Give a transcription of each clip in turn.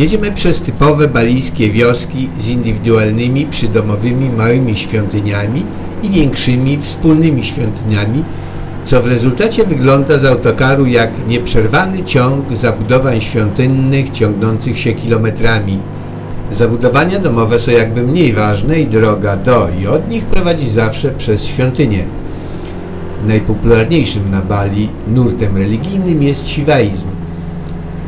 Jedziemy przez typowe balijskie wioski z indywidualnymi, przydomowymi małymi świątyniami i większymi wspólnymi świątyniami, co w rezultacie wygląda z autokaru jak nieprzerwany ciąg zabudowań świątynnych ciągnących się kilometrami. Zabudowania domowe są jakby mniej ważne i droga do i od nich prowadzi zawsze przez świątynię. Najpopularniejszym na Bali nurtem religijnym jest siwaizm.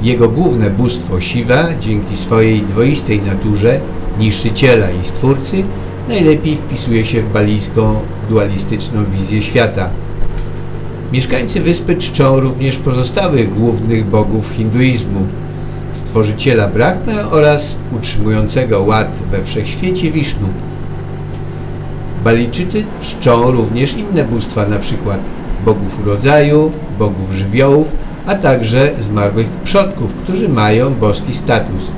Jego główne bóstwo Siwa, dzięki swojej dwoistej naturze, niszczyciela i stwórcy, najlepiej wpisuje się w balijską dualistyczną wizję świata. Mieszkańcy wyspy czczą również pozostałych głównych bogów hinduizmu, stworzyciela Brahmy oraz utrzymującego ład we wszechświecie Wisznu. Balijczycy czczą również inne bóstwa, np. bogów urodzaju, bogów żywiołów, a także zmarłych przodków, którzy mają boski status.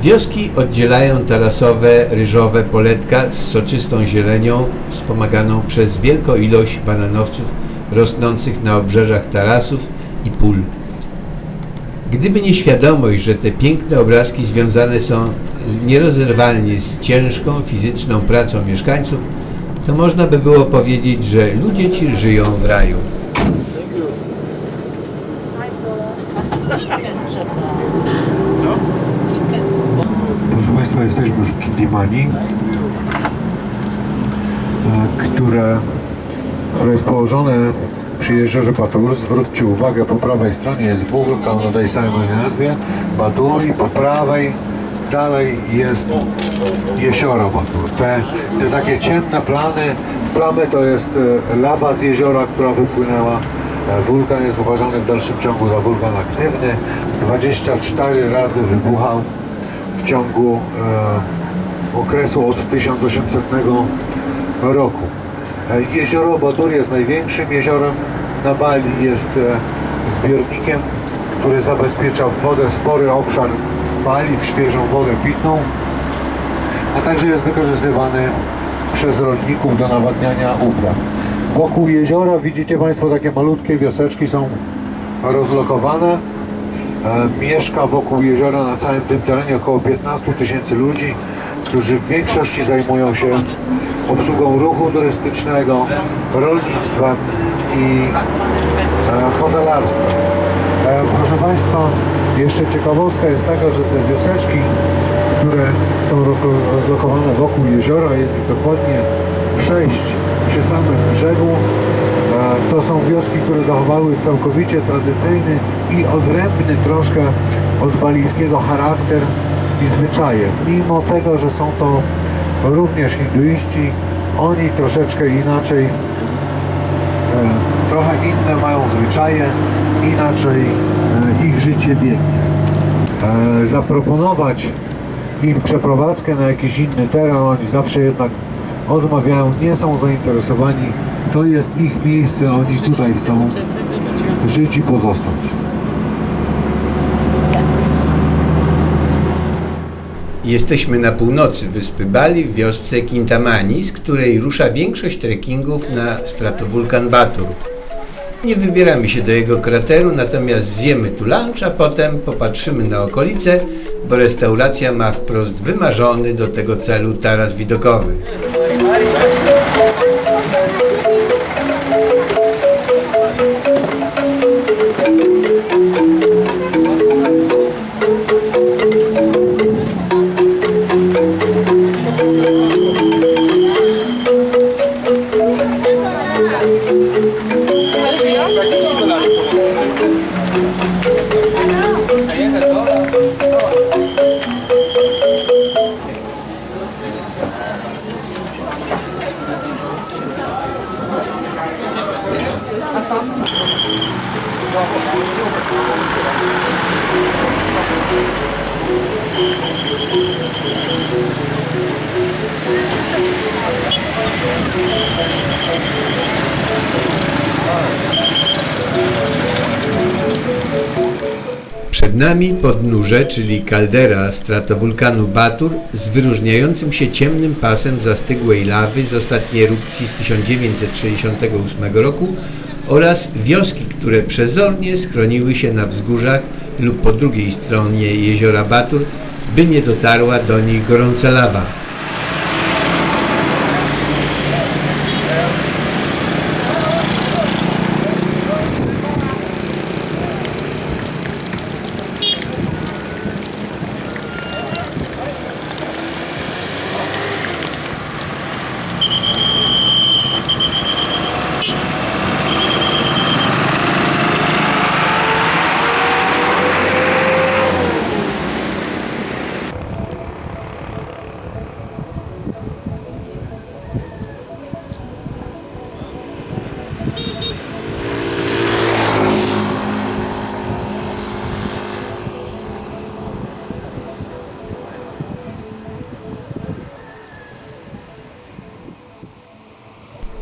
Wioski oddzielają tarasowe, ryżowe poletka z soczystą zielenią, wspomaganą przez wielką ilość bananowców rosnących na obrzeżach tarasów i pól. Gdyby nie świadomość, że te piękne obrazki związane są nierozerwalnie z ciężką fizyczną pracą mieszkańców, to można by było powiedzieć, że ludzie ci żyją w raju. Proszę Państwa, e, które, które jest położone przy jeziorze Batur. Zwróćcie uwagę, po prawej stronie jest wulkan o tej samej nazwie, Batur i po prawej dalej jest jezioro Batur. Te, te takie ciemne plany, plamy to jest e, lawa z jeziora, która wypłynęła. E, Wulkan jest uważany w dalszym ciągu za wulkan aktywny. 24 razy wybuchał w ciągu okresu od 1800 roku. Jezioro Badur jest największym jeziorem na Bali, jest e, zbiornikiem, który zabezpiecza wodę spory obszar Bali w świeżą wodę pitną, a także jest wykorzystywany przez rolników do nawadniania upraw. Wokół jeziora widzicie Państwo takie malutkie wioseczki są rozlokowane. E, Mieszka wokół jeziora na całym tym terenie około 15 tysięcy ludzi, którzy w większości zajmują się obsługą ruchu turystycznego, rolnictwem i e, hotelarstwem. E, Proszę Państwa, jeszcze ciekawostka jest taka, że te wioseczki, które są ro- rozlokowane wokół jeziora, jest ich dokładnie sześć przy samym brzegu. E, To są wioski, które zachowały całkowicie tradycyjny i odrębny troszkę od balijskiego charakter i zwyczaje. Mimo tego, że są to również hinduiści, oni troszeczkę inaczej, e, trochę inne mają zwyczaje, inaczej e, ich życie biegnie. E, Zaproponować im przeprowadzkę na jakiś inny teren, oni zawsze jednak odmawiają, nie są zainteresowani. To jest ich miejsce, oni tutaj chcą żyć i pozostać. Jesteśmy na północy wyspy Bali w wiosce Kintamani, z której rusza większość trekkingów na stratowulkan Batur. Nie wybieramy się do jego krateru, natomiast zjemy tu lunch, a potem popatrzymy na okolice, bo restauracja ma wprost wymarzony do tego celu taras widokowy. Przed nami podnóże, czyli kaldera stratowulkanu Batur z wyróżniającym się ciemnym pasem zastygłej lawy z ostatniej erupcji z 1968 roku oraz wioski, które przezornie schroniły się na wzgórzach lub po drugiej stronie jeziora Batur, by nie dotarła do nich gorąca lawa.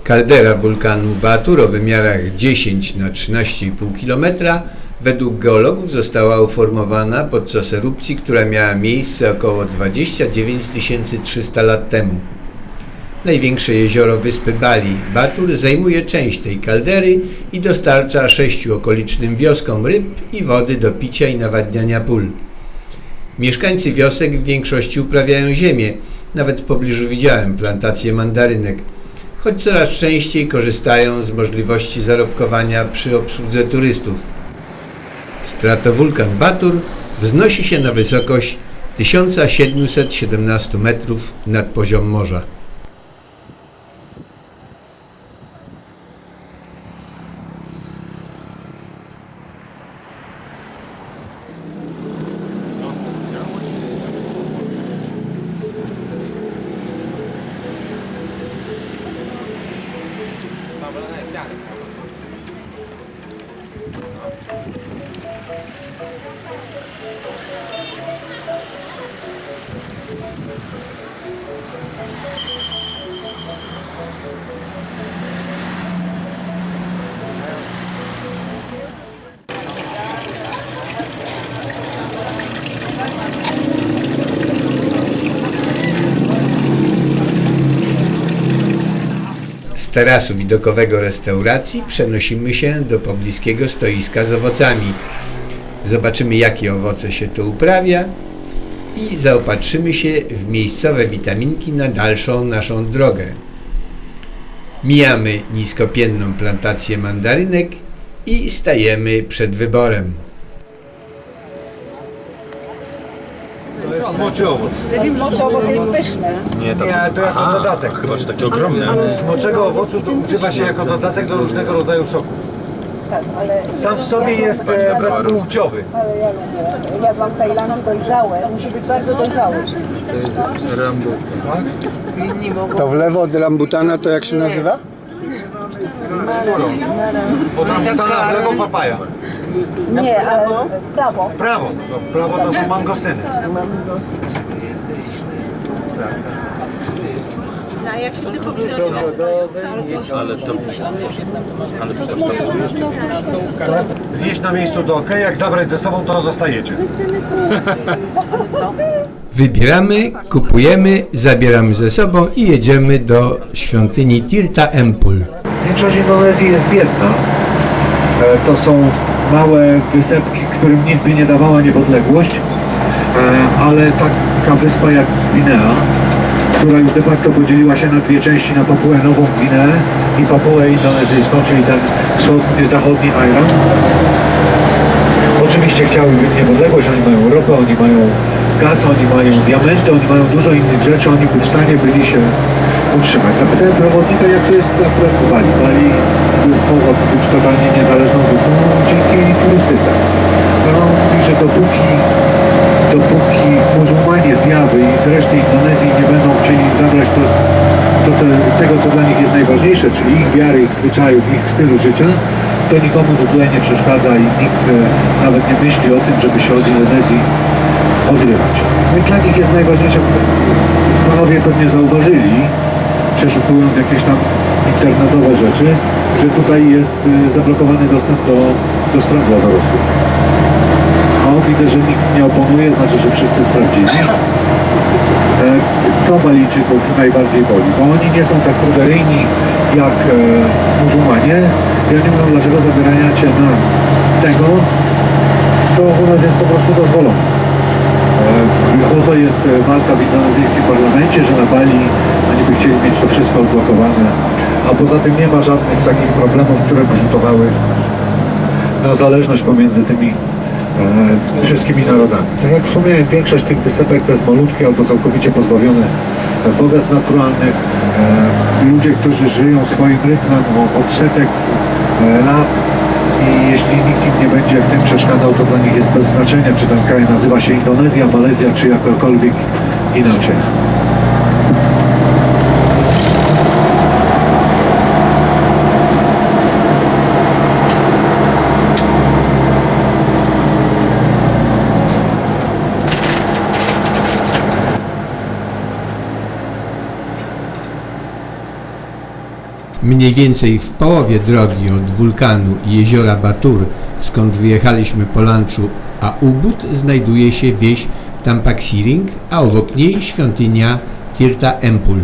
Kaldera wulkanu Batur o wymiarach 10 na 13,5 km według geologów została uformowana podczas erupcji, która miała miejsce około 29 300 lat temu. Największe jezioro wyspy Bali, Batur, zajmuje część tej kaldery i dostarcza sześciu okolicznym wioskom ryb i wody do picia i nawadniania pól. Mieszkańcy wiosek w większości uprawiają ziemię, nawet w pobliżu widziałem plantacje mandarynek choć coraz częściej korzystają z możliwości zarobkowania przy obsłudze turystów. Stratowulkan Batur wznosi się na wysokość 1717 metrów nad poziom morza. 不然在下面开吧。还有。Tarasu widokowego restauracji przenosimy się do pobliskiego stoiska z owocami. Zobaczymy, jakie owoce się tu uprawia i zaopatrzymy się w miejscowe witaminki na dalszą naszą drogę. Mijamy niskopienną plantację mandarynek i stajemy przed wyborem. Smoczy owoc. Smocze owoc jest pyszne. Nie, to, Nie, to jako dodatek. chyba, że takie ogromne. Smoczego owocu to używa się jako dodatek do różnego rodzaju soków. Tak, ale, Sam w sobie jest e, bezpłciowy. ale ja lubię. Jadłam tajlanki dojrzałe. Musi być bardzo dojrzały. To w lewo od rambutana to jak się nazywa? Od ramutana w lewo papaja. Nie, ale w prawo. W prawo. No, w prawo to są mangostyny. Ale to... Ale przepraszam. Zjeść na miejscu to ok, jak zabrać ze sobą to zostajecie. Wybieramy, kupujemy, zabieramy ze sobą i jedziemy do świątyni Tirta Empul. Większość Indonezji jest biedna. E, To są małe wysepki, którym nigdy nie dawała niepodległość, E, ale taka wyspa jak Gwinea, która już de facto podzieliła się na dwie części, na Papuę Nową Gwineę i Papuę Indonezyjską, czyli ten wschodni, zachodni Iran. Oczywiście chciałyby niepodległość, oni mają ropę, oni mają gaz, oni mają diamenty, oni mają dużo innych rzeczy, oni by w stanie byli się utrzymać. Zapytałem przewodnika, jak to jest w Bali. Bali powód być totalnie niezależną wyspą dzięki turystyce. No, on mówi, że dopóki, dopóki muzułmanie z i z reszty Indonezji nie będą chcieli zabrać to, to co, tego, co dla nich jest najważniejsze, czyli ich wiary, ich zwyczajów, ich stylu życia, to nikomu to tutaj nie przeszkadza i nikt e, nawet nie myśli o tym, żeby się od Indonezji odrywać. No i dla nich jest najważniejsze, panowie pewnie zauważyli, przeszukując jakieś tam internetowe rzeczy, że tutaj jest e, zablokowany dostęp do, do stron dla dorosłych. No, widzę, że nikt nie oponuje, znaczy, że wszyscy sprawdzili. E, to Balijczyków najbardziej boli, bo oni nie są tak pruderyjni jak e, muzułmanie i oni mówią, dlaczego zabieracie nam tego, co u nas jest po prostu dozwolone. E, Po to jest e, walka w indonezyjskim parlamencie, że na Bali oni by chcieli mieć to wszystko odblokowane, a poza tym nie ma żadnych takich problemów, które by rzutowały na zależność pomiędzy tymi e, wszystkimi narodami. Tak jak wspomniałem, większość tych wysepek to jest malutkie albo całkowicie pozbawione bogactw naturalnych. E, ludzie, którzy żyją swoim rytmem od setek e, lat i jeśli nikt im nie będzie w tym przeszkadzał, to dla nich jest bez znaczenia, czy ten kraj nazywa się Indonezja, Malezja, czy jakokolwiek inaczej. Mniej więcej w połowie drogi od wulkanu i jeziora Batur, skąd wyjechaliśmy po lunchu, a Ubud znajduje się wieś Tampaxiring, a obok niej świątynia Tirta Empul.